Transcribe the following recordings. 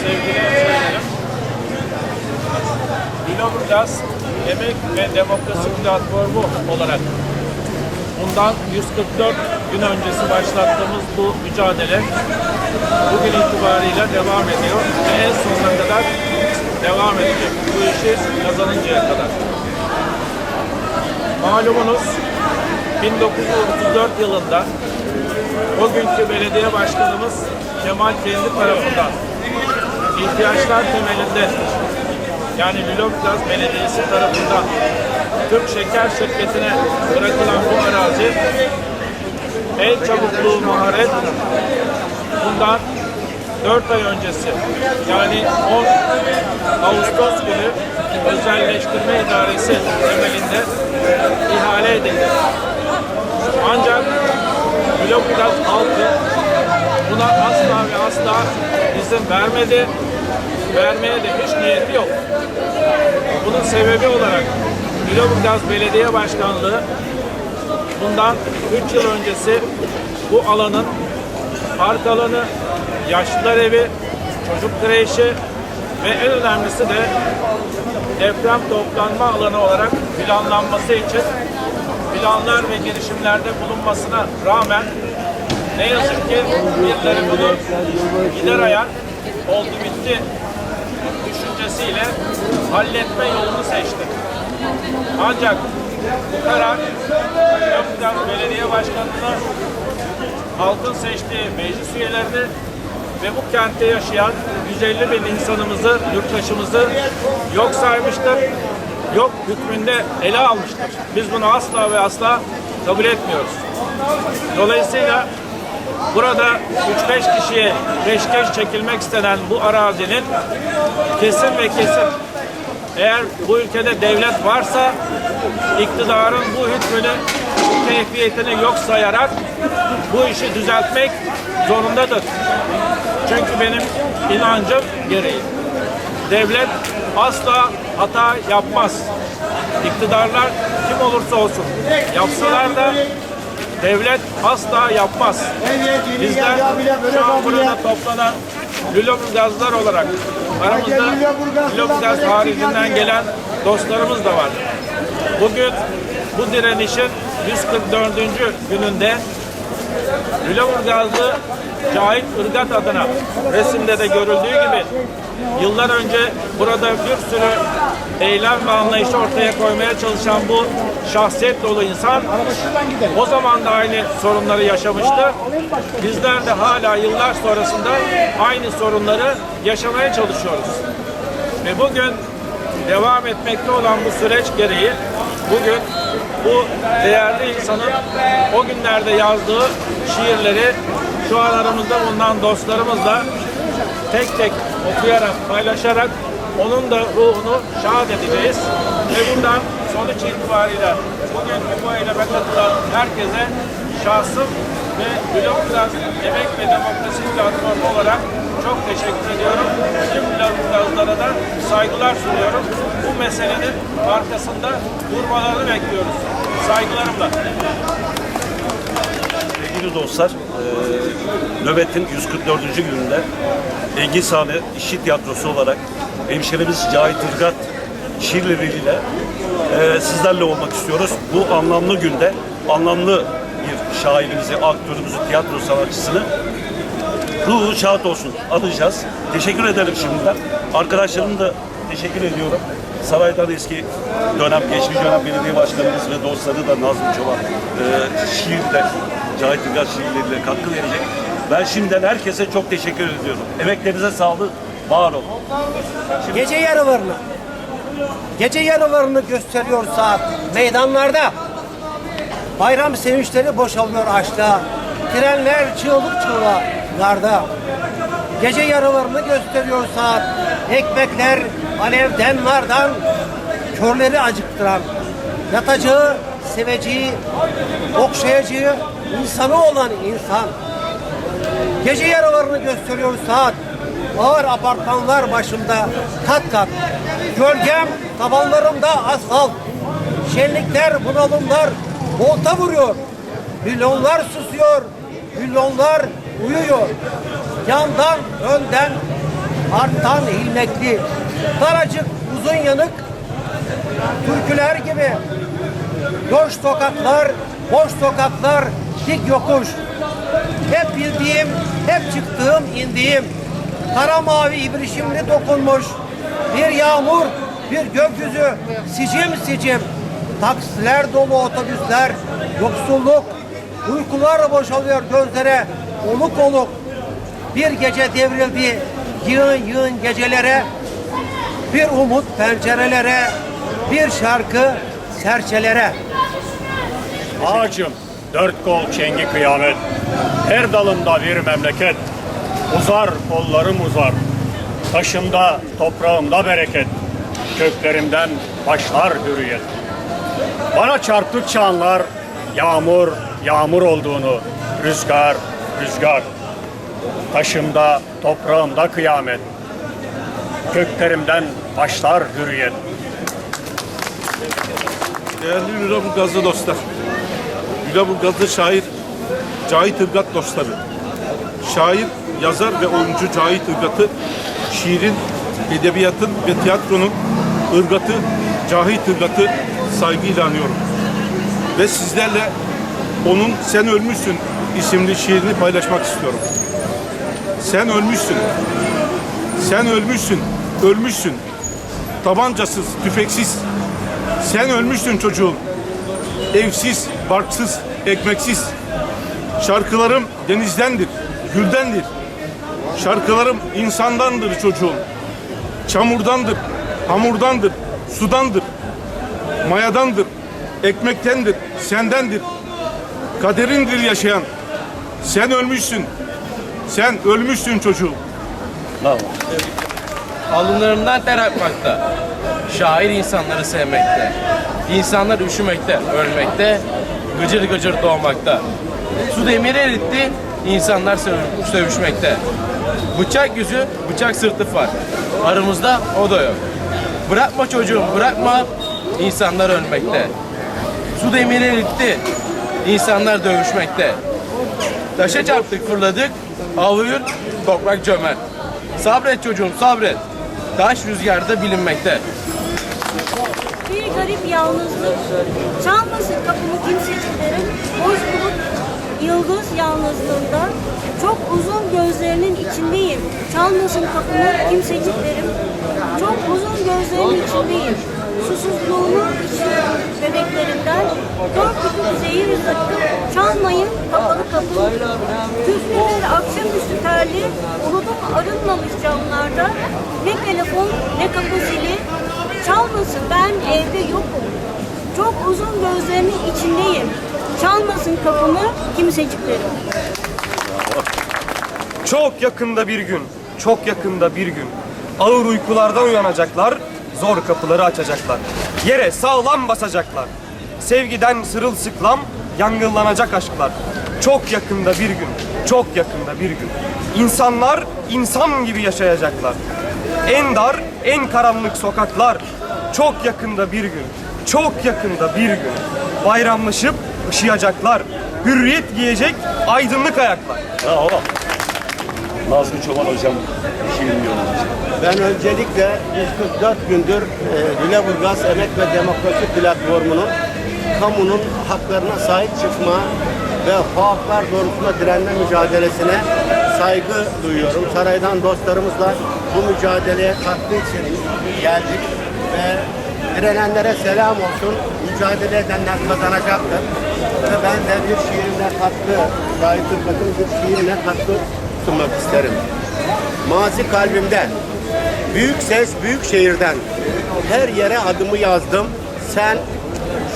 Hemşehrilerim. Bilogaz Emek ve Demokrasi Platformu olarak bundan 144 gün öncesi başlattığımız bu mücadele bugün itibariyle devam ediyor ve en sonuna kadar devam edecek. Bu işi kazanıncaya kadar. Malumunuz 1934 yılında o günkü belediye başkanımız Kemal kendi tarafından ihtiyaçlar temelinde yani Lüleburgaz Belediyesi tarafından Türk Şeker Şirketi'ne bırakılan bu arazi el çabukluğu maharet bundan 4 ay öncesi yani 10 Ağustos günü özelleştirme idaresi temelinde ihale edildi. Ancak Lüleburgaz halkı buna asla ve asla izin vermedi. Vermeye de hiç niyeti yok. Bunun sebebi olarak Lüleburgaz Belediye Başkanlığı bundan 3 yıl öncesi bu alanın park alanı, yaşlılar evi, çocuk kreşi ve en önemlisi de deprem toplanma alanı olarak planlanması için planlar ve girişimlerde bulunmasına rağmen ne yazık ki birileri bunu gider ayak oldu bitti düşüncesiyle halletme yolunu seçti. Ancak bu karar Yozgat Belediye Başkanı'nı halkın seçtiği meclis üyelerini ve bu kentte yaşayan 150 bin insanımızı, yurttaşımızı yok saymıştır. Yok hükmünde ele almıştır. Biz bunu asla ve asla kabul etmiyoruz. Dolayısıyla burada 3-5 kişiye peşkeş çekilmek istenen bu arazinin kesin ve kesin eğer bu ülkede devlet varsa iktidarın bu hükmünü, keyfiyetini yok sayarak bu işi düzeltmek zorundadır. Çünkü benim inancım gereği. Devlet asla hata yapmaz. İktidarlar kim olursa olsun yapsalar da devlet asla yapmaz. Bizler şu an burada toplanan Lüleburgazlar olarak aramızda Lüleburgaz haricinden gelen dostlarımız da var. Bugün bu direnişin 144. gününde Lüleburgazlı Cahit Irgat adına resimde de görüldüğü gibi yıllar önce burada bir sürü eylem ve anlayışı ortaya koymaya çalışan bu şahsiyet dolu insan o zaman da aynı sorunları yaşamıştı. Bizler de hala yıllar sonrasında aynı sorunları yaşamaya çalışıyoruz. Ve bugün devam etmekte olan bu süreç gereği bugün bu değerli insanın o günlerde yazdığı şiirleri şu an aramızda bulunan dostlarımızla tek tek okuyarak, paylaşarak onun da ruhunu şad edeceğiz. Ve buradan sonuç itibariyle bugün bu eyleme katılan herkese şahsım ve Lüleburgaz Emek ve Demokrasi Platformu olarak çok teşekkür ediyorum. Tüm Lüleburgazlara da saygılar sunuyorum. Bu meselenin arkasında durmalarını bekliyoruz. Saygılarımla. Sevgili dostlar, e, nöbetin 144. gününde Engin Sahne İşçi Tiyatrosu olarak hemşerimiz Cahit Irgat şiirleriyle e, sizlerle olmak istiyoruz. Bu anlamlı günde anlamlı bir şairimizi, aktörümüzü, tiyatro sanatçısını ruhu şahat olsun alacağız. Teşekkür ederim şimdiden. Arkadaşlarım da teşekkür ediyorum. Saraydan eski dönem, geçmiş dönem belediye başkanımız ve dostları da Nazım Çoban e, şiirle, Cahit Ilgaz şiirleriyle katkı verecek. Ben şimdiden herkese çok teşekkür ediyorum. Emeklerinize sağlık, var olun. Gece yarılarını, gece yarılarını gösteriyor saat meydanlarda. Bayram sevinçleri boşalıyor açta. Trenler çığlık çığlığa garda. Gece yarılarını gösteriyor saat. Ekmekler alevden nardan. Körleri acıktıran. Yatacağı seveceği, okşayacağı insanı olan insan. Gece yarılarını gösteriyor saat. Ağır apartmanlar başımda kat kat. Gölgem tabanlarımda asfalt. Şenlikler, bunalımlar volta vuruyor. Milyonlar susuyor. Milyonlar uyuyor. Yandan, önden, arttan ilmekli. Daracık, uzun yanık, türküler gibi. Loş sokaklar, boş sokaklar, dik yokuş. Hep bildiğim, hep çıktığım, indiğim. Kara mavi ibrişimli dokunmuş. Bir yağmur, bir gökyüzü, sicim sicim. Taksiler dolu otobüsler, yoksulluk. Uykular boşalıyor gözlere, oluk oluk. Bir gece devrildi yığın yığın gecelere. Bir umut pencerelere, bir şarkı serçelere. Ağacım dört kol çengi kıyamet. Her dalında bir memleket. Uzar kollarım uzar. Taşımda toprağımda bereket. Köklerimden başlar hürriyet. Bana çarptıkça anlar yağmur yağmur olduğunu. Rüzgar rüzgar. Taşımda toprağımda kıyamet. Köklerimden başlar hürriyet. Değerli Lüleburgazlı dostlar, Lüleburgazlı şair Cahit Irgat dostları. Şair, yazar ve oyuncu Cahit Irgat'ı şiirin, edebiyatın ve tiyatronun ırgatı, Cahit Irgat'ı saygıyla anıyorum. Ve sizlerle onun Sen Ölmüşsün isimli şiirini paylaşmak istiyorum. Sen ölmüşsün. Sen ölmüşsün. Ölmüşsün. Tabancasız, tüfeksiz, sen ölmüşsün çocuğum. Evsiz, barksız, ekmeksiz. Şarkılarım denizdendir, güldendir. Şarkılarım insandandır çocuğum. Çamurdandır, hamurdandır, sudandır. Mayadandır, ekmektendir, sendendir. Kaderindir yaşayan. Sen ölmüşsün. Sen ölmüşsün çocuğum. Bravo. Alınlarından ter akmakta. Şair insanları sevmekte. İnsanlar üşümekte, ölmekte, gıcır gıcır doğmakta. Su demiri eritti, insanlar söv- sövüşmekte. Bıçak yüzü, bıçak sırtı var. Aramızda o da yok. Bırakma çocuğum, bırakma, insanlar ölmekte. Su demiri eritti, insanlar dövüşmekte. Taşa çarptık fırladık, havlıyor toprak cömert. Sabret çocuğum sabret. Taş rüzgarda bilinmekte. Bir garip yalnızlık, çalmasın kapımı kimseciklerin, boş bulut yıldız yalnızlığında, çok uzun gözlerinin içindeyim, çalmasın kapımı kimseciklerim, çok uzun gözlerinin içindeyim, susuzluğunu içiyorum bebeklerimden, dört küçük zehir zıkkım, çalmayın kapalı kapı, küfleler akşamüstü terli, unudum arınmamış camlarda, ne telefon ne kapı zili, Çalmasın ben evde yokum. Çok uzun gözlerinin içindeyim. Çalmasın kapımı kimseciklerim. Çok yakında bir gün, çok yakında bir gün ağır uykulardan uyanacaklar, zor kapıları açacaklar. Yere sağlam basacaklar. Sevgiden sırılsıklam yangınlanacak aşklar. Çok yakında bir gün, çok yakında bir gün. İnsanlar insan gibi yaşayacaklar. En dar, en karanlık sokaklar. Çok yakında bir gün, çok yakında bir gün. Bayramlaşıp ışıyacaklar. Hürriyet giyecek aydınlık ayaklar. Bravo. Nazmi Çoban hocam şiir yorumlamış. Ben öncelikle 144 gündür e, Emek ve Demokrasi Platformu'nun kamunun haklarına sahip çıkma ve haklar doğrultusunda direnme mücadelesine saygı duyuyorum. Saraydan dostlarımızla bu mücadeleye katkı için geldik ve direnenlere selam olsun. Mücadele edenler kazanacaktır. Ve ben de bir şiirimle katkı, Zahit Irmak'ın bir şiirimle katkı sunmak isterim. Mazi kalbimde. Büyük ses büyük şehirden. Her yere adımı yazdım. Sen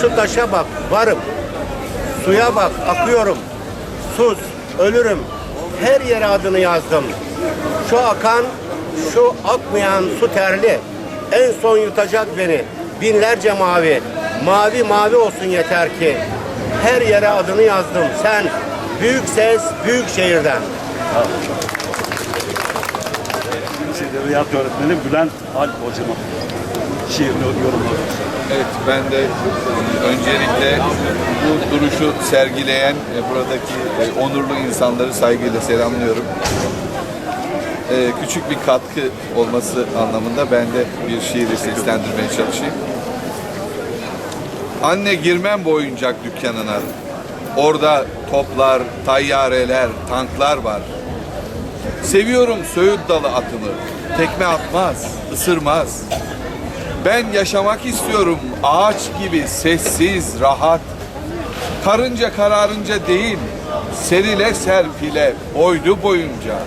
şu taşa bak varım. Suya bak akıyorum. Sus ölürüm. Her yere adını yazdım. Şu akan şu akmayan su terli. En son yutacak beni. Binlerce mavi. Mavi mavi olsun yeter ki. Her yere adını yazdım. Sen büyük ses büyük şehirden. Edebiyat öğretmeni Bülent Alp hocama şiirini yorumladı. Evet, ben de öncelikle bu duruşu sergileyen buradaki onurlu insanları saygıyla selamlıyorum. E, Küçük bir katkı olması anlamında ben de bir şiiri seslendirmeye çalışayım. Anne girmem bu oyuncak dükkanına. Orada toplar, tayyareler, tanklar var. Seviyorum Söğüt dalı atımı. Tekme atmaz, ısırmaz. Ben yaşamak istiyorum ağaç gibi sessiz, rahat. Karınca kararınca değil, serile serpile, boylu boyunca.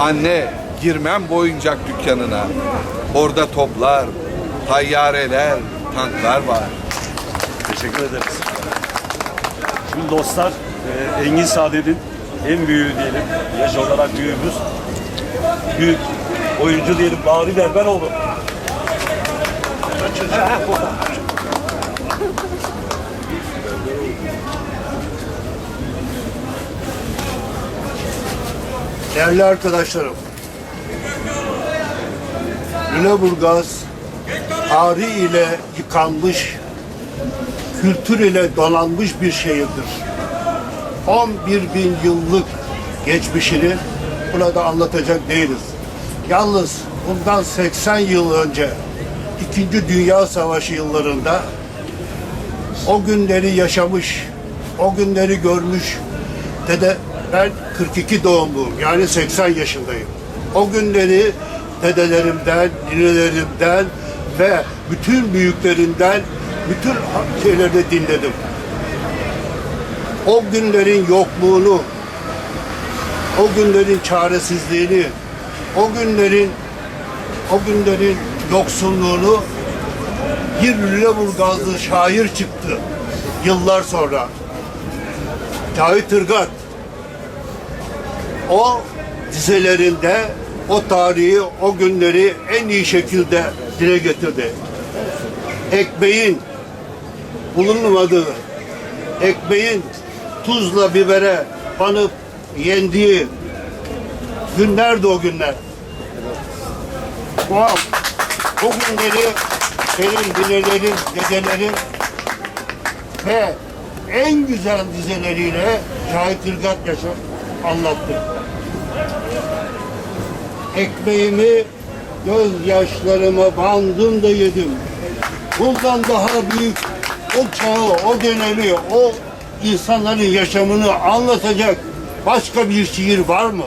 Anne, girmem bu oyuncak dükkanına. Orada toplar, tayyareler, tanklar var. Teşekkür ederiz. Şimdi dostlar e, Engin Saadet'in en büyüğü diyelim. Yaş olarak büyüğümüz. Büyük oyuncu diyelim Bahri Berberoğlu. Değerli arkadaşlarım, Lüleburgaz tarih ile yıkanmış, kültür ile donanmış bir şehirdir. 11 bin yıllık geçmişini burada anlatacak değiliz. Yalnız bundan 80 yıl önce İkinci Dünya Savaşı yıllarında o günleri yaşamış, o günleri görmüş dede ben 42 doğumluyum yani 80 yaşındayım. O günleri dedelerimden, ninelerimden ve bütün büyüklerinden bütün şeyleri dinledim. O günlerin yokluğunu, o günlerin çaresizliğini, o günlerin o günlerin yoksunluğunu bir Lüleburgazlı şair çıktı yıllar sonra. Cahit Irgat. O dizelerinde o tarihi, o günleri en iyi şekilde dile getirdi. Ekmeğin bulunmadığı, ekmeğin tuzla bibere banıp yendiği günlerdi o günler. Bu, bu günleri senin dinelerin, dedelerin ve en güzel dizeleriyle Cahit Irgat yaşa anlattı. Ekmeğimi gözyaşlarıma bandım da yedim. Bundan daha büyük o çağı, o dönemi, o insanların yaşamını anlatacak başka bir şiir var mı?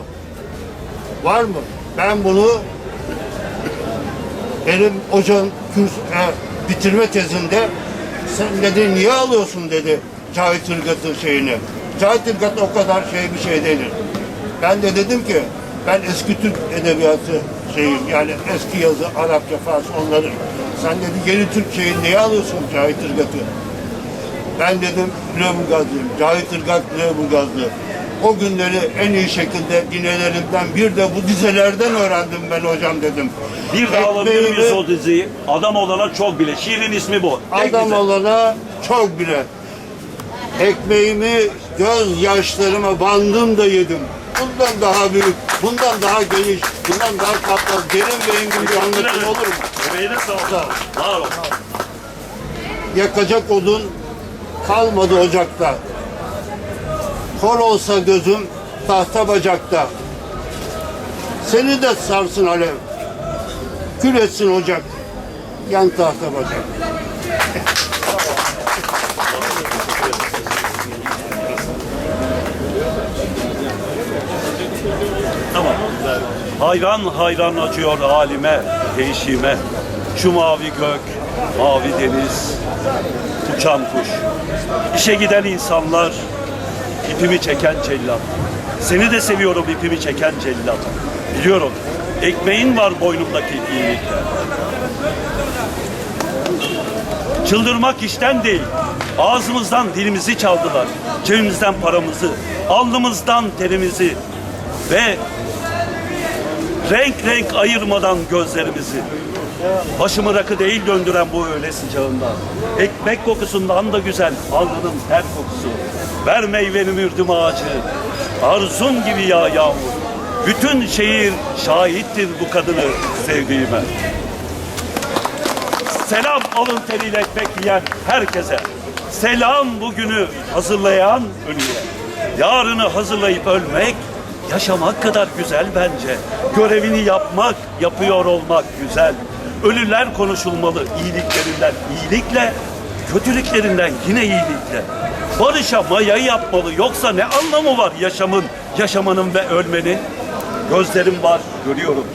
Var mı? Ben bunu benim hocam e, bitirme tezinde sen dedi niye alıyorsun dedi Cahit Irgat'ın şeyini. Cahit Irgat o kadar şey bir şey değil. Ben de dedim ki ben eski Türk edebiyatı şeyim yani eski yazı Arapça, Farsça onları. Sen dedi yeni Türk şeyini niye alıyorsun Cahit Irgat'ı? Ben dedim Lüleburgazlıyım. Cahit Irgat Lüleburgazlı. O günleri en iyi şekilde dinlelerimden bir de bu dizelerden öğrendim ben hocam dedim. Bir daha alabilir miyiz o diziyi? Adam olana çok bile. Şiirin ismi bu. Tek Adam dizi. olana çok bile. Ekmeğimi gözyaşlarıma bandım da yedim. Bundan daha büyük, bundan daha geniş, bundan daha kaplı, derin ve engin bir anlatım olur mu? Emeğine sağlık. Var ol. Yakacak odun kalmadı ocakta. Kor olsa gözüm tahta bacakta. Seni de sarsın alev. Kül etsin ocak. Yan tahta bacak. Tamam. Hayran hayran acıyor halime, değişime. Şu mavi gök, mavi deniz, uçan kuş. İşe giden insanlar, ipimi çeken cellat. Seni de seviyorum ipimi çeken cellat. Biliyorum, ekmeğin var boynumdaki iyilikte. Çıldırmak işten değil. Ağzımızdan dilimizi çaldılar. Cebimizden paramızı, alnımızdan terimizi ve renk renk ayırmadan gözlerimizi. Başımı rakı değil döndüren bu öğle sıcağında. Ekmek kokusundan da güzel alnının ter kokusu. Ver meyveni mürdüm ağacı. Arzun gibi yağ yağmur. Bütün şehir şahittir bu kadını sevdiğime. Selam alın teriyle ekmek yiyen herkese. Selam bugünü hazırlayan ölüye. Yarını hazırlayıp ölmek yaşamak kadar güzel bence. Görevini yapmak, yapıyor olmak güzel. Ölüler konuşulmalı iyiliklerinden iyilikle, kötülüklerinden yine iyilikle. Barışa maya yapmalı yoksa ne anlamı var yaşamın, yaşamanın ve ölmenin? Gözlerim var, görüyorum.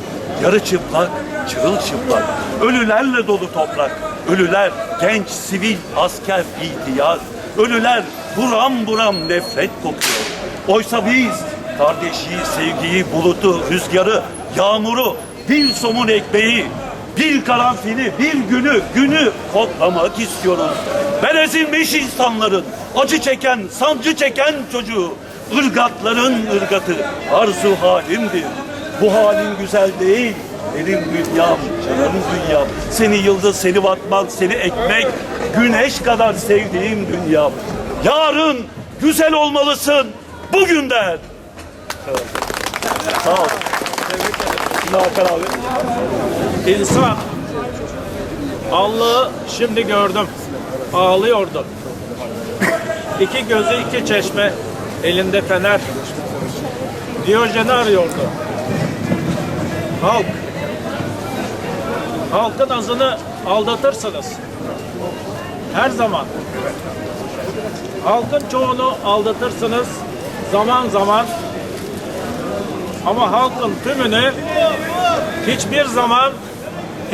Yarı çıplak, çırılçıplak. Ölülerle dolu toprak. Ölüler, genç, sivil, asker, ihtiyar. Ölüler buram buram nefret kokuyor. Oysa biz kardeşliği, sevgiyi, bulutu, rüzgarı, yağmuru, bir somun ekmeği, bir karanfili, bir günü, günü kodlamak istiyorum. Ben ezilmiş insanların, acı çeken, sancı çeken çocuğu, ırgatların ırgatı, arzu halimdir. Bu halin güzel değil, benim dünyam, canım dünyam. Seni yıldız, seni batman, seni ekmek, güneş kadar sevdiğim dünyam. Yarın güzel olmalısın, bugünden. Sağ ol. Şimdi Hakan abi. İnsan Allah'ı şimdi gördüm. Ağlıyordu. İki gözü iki çeşme, elinde fener. Diyojen'i arıyordu. Halk. Halkın azını aldatırsınız. Her zaman. Halkın çoğunu aldatırsınız. Zaman zaman. Ama halkın tümünü hiçbir zaman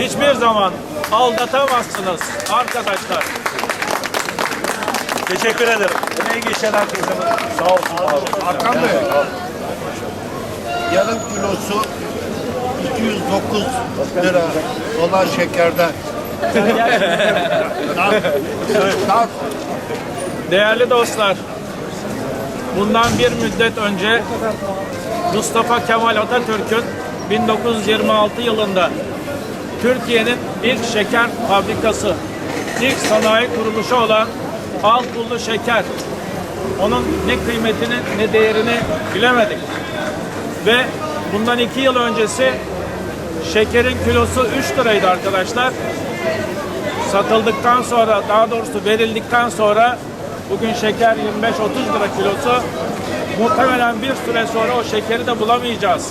hiçbir zaman aldatamazsınız arkadaşlar. Teşekkür ederim. Emeği geçen herkese sağ olsun abi. Hakan Bey. Yarım kilosu 209 lira olan şekerden. Daha Değerli dostlar, bundan bir müddet önce Mustafa Kemal Atatürk'ün 1926 yılında Türkiye'nin ilk şeker fabrikası, ilk sanayi kuruluşu olan Alkullu Şeker. Onun ne kıymetini ne değerini bilemedik. Ve bundan iki yıl öncesi şekerin kilosu 3 liraydı arkadaşlar. Satıldıktan sonra daha doğrusu verildikten sonra bugün şeker 25-30 lira kilosu. Muhtemelen bir süre sonra o şekeri de bulamayacağız.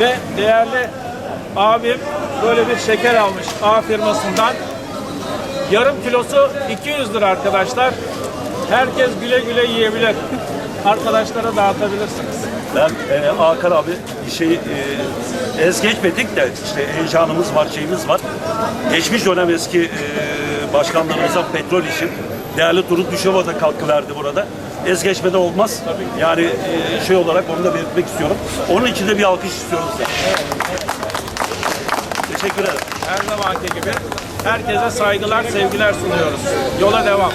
Ve değerli abim böyle bir şeker almış A firmasından. Yarım kilosu 200 lira arkadaşlar. Herkes güle güle yiyebilir. Arkadaşlara dağıtabilirsiniz. Ben e, Hakan abi şey e, ez geçmedik de işte heyecanımız var, şeyimiz var. Geçmiş dönem eski e, başkanlarımızdan petrol için değerli Turut Düşeva da katkı verdi burada. Ez geçmede olmaz. Yani e, şey olarak onu da belirtmek istiyorum. Onun için de bir alkış istiyoruz. da. Teşekkür ederim. Her zamanki gibi herkese saygılar, sevgiler sunuyoruz. Yola devam.